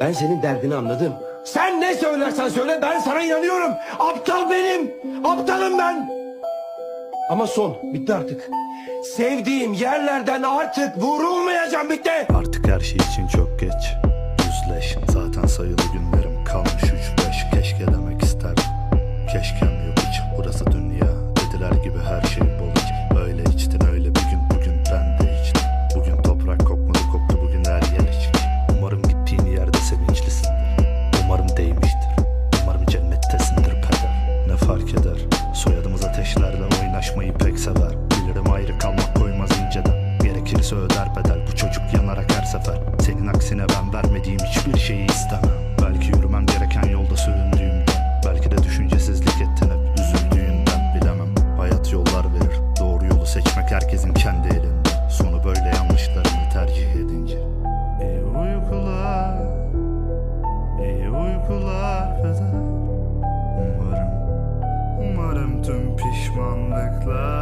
Ben senin derdini anladım. Sen ne söylersen söyle ben sana inanıyorum. Aptal benim. Aptalım ben. Ama son. Bitti artık. Sevdiğim yerlerden artık vurulmayacağım bitti. Artık her şey için çok geç Yüzleş zaten sayılı günlerim kalmış üç eder Soyadımız ateşlerle oynaşmayı pek sever. Bilirim ayrı kalmak koymaz inceden. Gerekirse öder bedel bu çocuk yanarak her sefer. Senin aksine ben vermediğim hiçbir şeyi istemem. Belki yürümem gereken yolda süründüğümde. Belki de düşüncesizlik ettin hep üzüldüğünden. Bilemem Hayat yollar verir. Doğru yolu seçmek herkesin kendi elinde. Sonu böyle yanlışlarını tercih edince. İyi uykular İyi uykular. feda pişmanlıklar